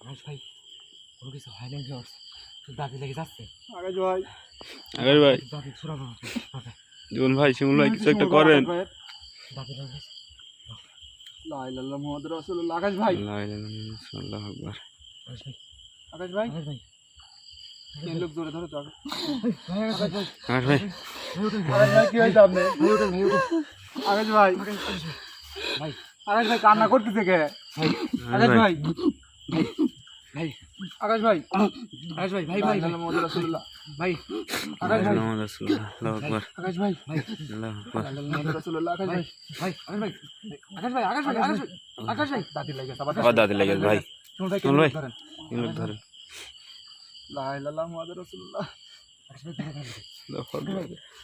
রমেশ ভাই কোনো কিছু হয় না ভিউয়ার্স তোর দাদি লেগে যাচ্ছে? আকাশ ভাই। আকাশ ভাই দাদি ছুড়াবো জীবন ভাই শিমুল ভাই কিছু একটা করেন। দাদি লেগে গেছে? লাইলাল্লাহ মোহাম্মদ রাসূলুল্লাহ আকাশ ভাই। আল্লাহ আকবার ভাই। আকাশ ভাই। ভাই। লোক ধরে ধরে তো আকাশ ভাই। আকাশ ভাই। আকাশ আকাশ কি হয়েছে আপনি? আকাশ আকাশ আকাশ কান্না করতেছে কে? ভাই আকাশ ভাই। ভাই আকাশ ভাই আকাশ ভাই ভাই ভাই ভাই। আকাশ ভাই। মোহাম্মদ রাসূলুল্লাহ আল্লাহু আকবার। আকাশ ভাই ভাই। আল্লাহু আকবার। লাইলাল্লাহ আকাশ ভাই। ভাই আকাশ ভাই। আকাশ ভাই আকাশ ভাই আকাশ ভাই। আকাশ ভাই। দাদি লাগে আবার দাদি লেগে ধরেন। রাসূলুল্লাহ। আকাশ আকাশ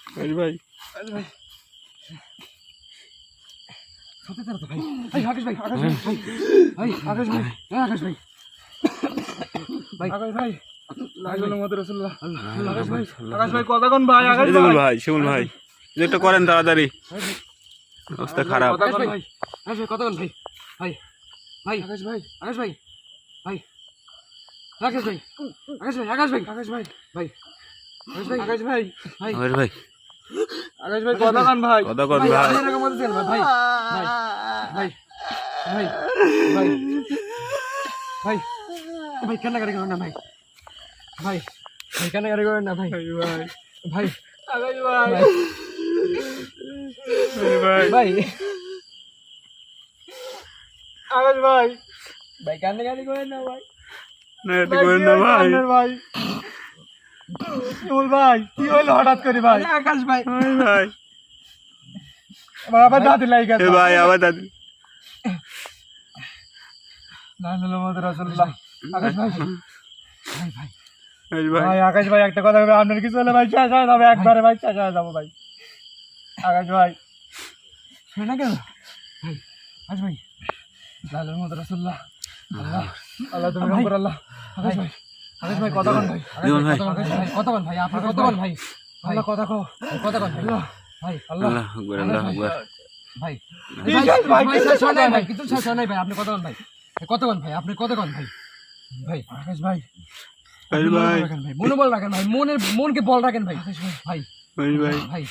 আকাশ ভাই। সত্যি তো ভাই ভাই আকাশ ভাই আকাশ ভাই ভাই আকাশ ভাই হ্যাঁ আকাশ ভাই ভাই আকাশ ভাই করেন তাড়াতাড়ি অবস্থা খারাপ কতক্ষণ ভাই ভাই ভাই আকাশ ভাই আকাশ ভাই ভাই আকাশ ভাই আকাশ ভাই আকাশ ভাই আকাশ ভাই ভাই আকাশ ভাই আকাশ ভাই ভাই ভাই আকাশ ভাই কথা কোন ভাই। কথা কর ভাই এরকম বলতেছেন ভাই ভাই ভাই ভাই ভাই ভাই ভাই কান্নাকাটি করেন না ভাই? ভাই ভাই কান্নাকাটি করেন না ভাই? ভাই ভাই। আকাশ ভাই ভাই। ভাই। আকাশ ভাই। ভাই কান্নাকাটি করেন না ভাই? না করেন না ভাই ভাই। শিমুল ভাই কি হইল হঠাৎ করে ভাই? আকাশ ভাই। ভাই। ভাই আবার দাদি লাগে এ গেছে ভাই আবার রাসূলুল্লাহ আকাশ ভাই। ভাই ভাই। আকাশ ভাই একটা কথা বলবে আপনার কিছু হলে ভাই শেষ হয়ে যাবে একবারে ভাই শেষ হয়ে যাব ভাই। আকাশ ভাই। শুনে না কেন ভাই আকাশ ভাই। লাইলাল্লাহ মোহাম্মদ রাসূলুল্লাহ আল্লাহ। আল্লাহ তুমি আল্লাহ আকাশ ভাই। আকাশ ভাই কথা কোন ভাই। জীবন ভাই। কতক্ষণ ভাই কতক্ষণ ভাই আপনি কতক্ষণ ভাই। আল্লাহ কথা কো কতক্ষণ ভাই। ভাই আল্লাহ। আল্লাহ আকবার আল্লাহ আকবার। ভাই। ভাই? ভাই? কিছু হয় ভাই? কিছু ভাই আপনি কতক্ষণ ভাই। কতক্ষণ ভাই আপনি কতক্ষণ ভাই। ভাই আকাশ ভাই। আকাশ ভাই। রাখেন ভাই মনে বল রাখেন ভাই মনের মনকে বল রাখেন ভাই। ভাই আকাশ ভাই। ভাই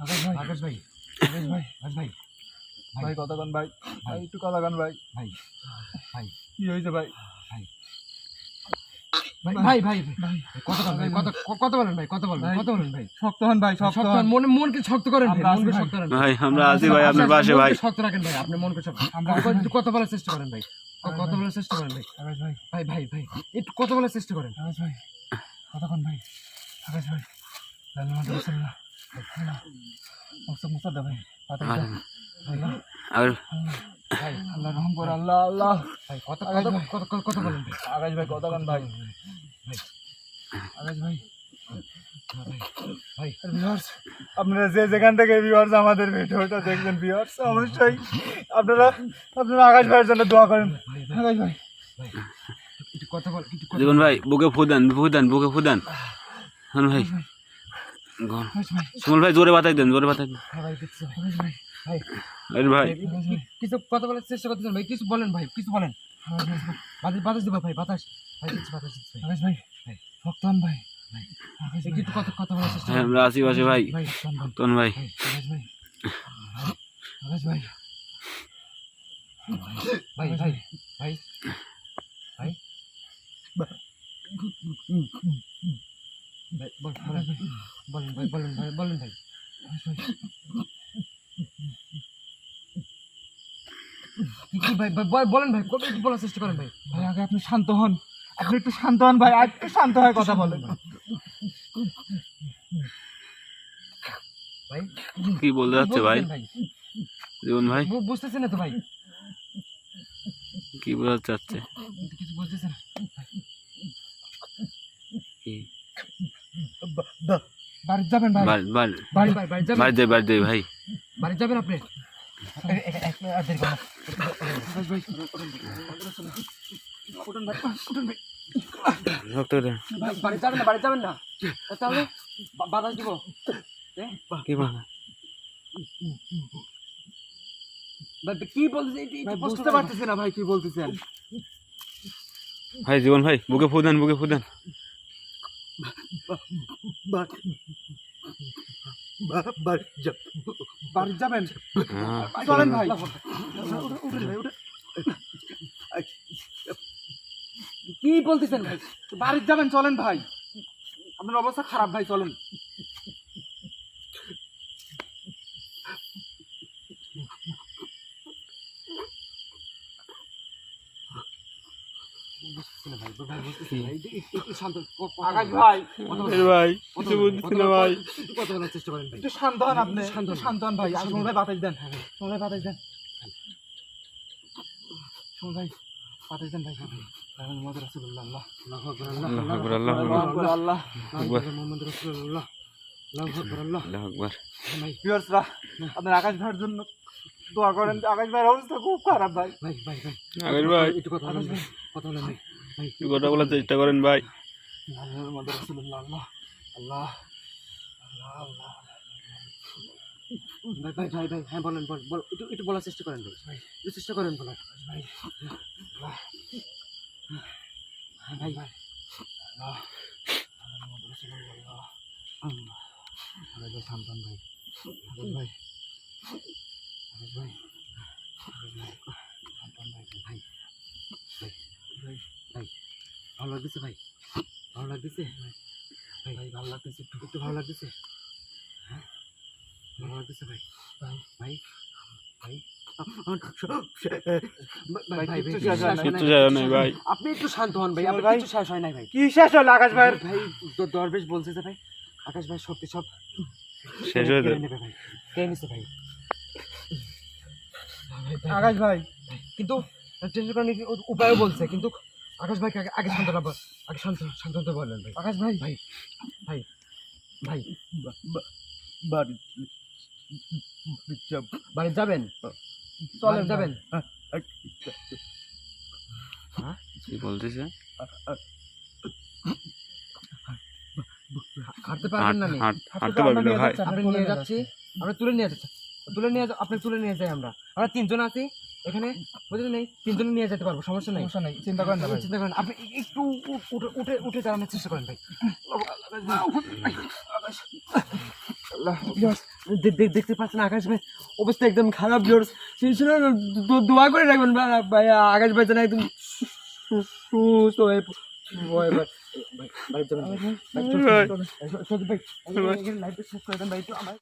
আকাশ ভাই আকাশ ভাই আকাশ ভাই আকাশ ভাই। ভাই কথা কোন ভাই ভাই। একটু কথা কোন ভাই। ভাই ভাই। কি হয়েছে ভাই? ভাই ভাই ভাই ভাই কতক্ষণ ভাই। কত কত বলেন ভাই কত বলেন কত বলেন ভাই। শক্ত হন ভাই শক্ত হন মনে মনকে শক্ত করেন ভাই মনকে। শক্ত করেন ভাই। আমরা আছি ভাই আপনার পাশে ভাই। শক্ত রাখেন ভাই আপনি মনকে শক্ত আমরা একটু বলার চেষ্টা করেন ভাই। ক- কথা বলার চেষ্টা করেন ভাই। আকাশ ভাই। ভাই ভাই ভাই একটু কথা বলার চেষ্টা করেন। আকাশ ভাই। কথা ভাই? আকাশ ভাই। দে ভাই। আর ভাই আল্লাহ রহম করো আল্লাহ আল্লাহ। ভাই কত কত কত কত- কত বলেন? আকাশ ভাই কথা কোন ভাই? আকাশ ভাই ভাই। ভিউয়ার্স আপনারা যে যেখান থেকে ভিউয়ার্স আমাদের ভিডিওটা দেখবেন ভিউয়ার্স অবশ্যই আপনারা আপনারা আকাশ ভাইয়ের জন্য দোয়া করেন। আকাশ ভাই। ভাই। কথা বল জীবন ভাই বুকে ফুদান ফুদান বুকে ফুদান হন ভাই গন ভাই। জোরে বাতাই দেন জোরে বাতাই দেন। ভাই ভাই। আরে ভাই। কিছু কথা বলার চেষ্টা করতেছেন ভাই কিছু বলেন ভাই কিছু বলেন। বাতাস বাতাস দিবা ভাই বাতাস। ভাই কিছু বাতাস আকাশ ভাই। ভক্তন ভাই। হ্যাঁ আমরা আছি পাশে ভাই। ভক্তন ভাই। আকাশ ভাই। ভাই। ভাই ভাই ভাই। ভাই। ভাই বল- বলেন বলেন ভাই বলেন ভাই। বলেন ভাই। ভাই কি কি ভাই ভাই, বলেন ভাই কবে একটু বলার চেষ্টা করেন ভাই? ভাই আগে আপনি শান্ত হন। আপনি একটু শান্ত হন ভাই আর একটু শান্ত হয়ে কথা বলেন। ভাই কি বলতে যাচ্ছে ভাই? জীবন ভাই। বুঝতেছেন না তো ভাই? কি বোঝাতে চাচ্ছে কিছু বুঝতেছেন বাড়ি যাবেন ভাই? বাড়ি বাড়ি। বাড়ি ভাই বাড়ি যাবেন? ভাই। বাড়ি যাবেন আপনি? বাড়ি যাবেন না বাড়ি যাবেন না তাহলে বা- দিব কি ভাই, কি বলতেছে? একটু- একটু ভাই স্পষ্ট বুঝতে করেন। না ভাই কি বলতেছেন? ভাই জীবন ভাই বুকে ফু দেন বুকে ফু দেন। বাড়ি যা- বাড়ি যাবেন? হ্যাঁ। চলেন ভাই। কি বলতেছেন ভাই? বাড়ি যাবেন চলেন ভাই। আপনার অবস্থা খারাপ ভাই চলেন আকাশ ভাই ভাই কিছু বুঝছি না ভাই। কথা বলার চেষ্টা করেন ভাই। একটু শান্ত হন আপনি শান্ত হন। একটু শান্ত হন ভাই। আর ভাই বাতাস দেন। সুমন ভাই বাতাস দেন। সুমন ভাই বাতাস দেন ভাই। মোহাম্মদ আল্লাহ আল্লাহ আল্লাহ আকবার আল্লাহ মুহাম্মদ ভিউয়ার্সরা আপনার আকাশ ভাইয়ের জন্য দোয়া করেন। আকাশ ভাইয়ের অবস্থা খুব খারাপ ভাই। ভাই ভাই ভাই। একটু কথা বলেন কথা বলেন কথা বলার চেষ্টা করেন ভাই আল্লাহ ভাই ভাই ভাই ভাই হ্যাঁ বলেন বল বল একটু একটু বলার চেষ্টা করেন ভাই একটু চেষ্টা করেন বলার ভাই হ্যাঁ ভাই ভাই আকাশ ভাই ভাই আকাশ ভাই আকাশ ভাই আকাশ ভাই সাবধান ভাই ভাই ভাই ভাই ভাই ভালো লাগতেছে ভাই? ভালো লাগতেছে? ভাই ভাই ভালো লাগতেছে। একটু একটু ভালো লাগতেছে? হ্যাঁ? ভালো লাগতেছে ভাই? ভাই। ভাই ভাই। ভাই ভাই কিচ্ছু শেষ নাই। কিচ্ছু যায় নাই ভাই। আপনি একটু শান্ত হন ভাই ভাই। কিছু শেষ হয় নাই ভাই। কি শেষ হলো আকাশ ভাই দ- দরবেশ বলছে যে ভাই আকাশ ভাই শক্তি সব শেষ হয়ে যাবে ভাই কেড়ে ভাই ভাই, ভাই, আকাশ ভাই কিন্তু টেনশন করার নাকি উ- উপায়ও বলছে কিন্তু আকাশ ভাইকে আগে শান্ত আগে শান্ত শান্ত হতে বললেন ভাই আকাশ ভাই। ভাই ভাই ভাই। বাড়ি বাড়ি যাবেন? চলেন যাবেন। কি বলতেছে? হাঁটতে পারবেন না নি? হাঁট হাঁটতে পারবি না ভাই। আপনি নিয়ে যাচ্ছি। আমরা তুলে নিয়ে যাচ্ছি। তুলে নিয়ে আপনি তুলে নিয়ে যাই আমরা। আমরা তিনজন আছি। এখানে বুঝলেন নেই তিনজনে নিয়ে যেতে পারব সমস্যা নেই। সমস্যা নেই চিন্তা করেন না ভাই। চিন্তা করেন আপনি একটু উঠে উঠে উঠে দাঁড়ানোর চেষ্টা করেন ভাই। দেখতে পাচ্ছেন আকাশ ভাই অবস্থা একদম খারাপ ভিউর্স সেই সময় দো- দোয়া করে রাখবেন ভাই ভাই আকাশ ভাই যেন একদম সুস্থ হয়ে ভাই। ভাই যাবেন ভাই। ভাই, চলুন, চলুন। ভাই, সত্যি ভাই, এখানে লাইফটা শেষ করে দেন ভাই একটু আমার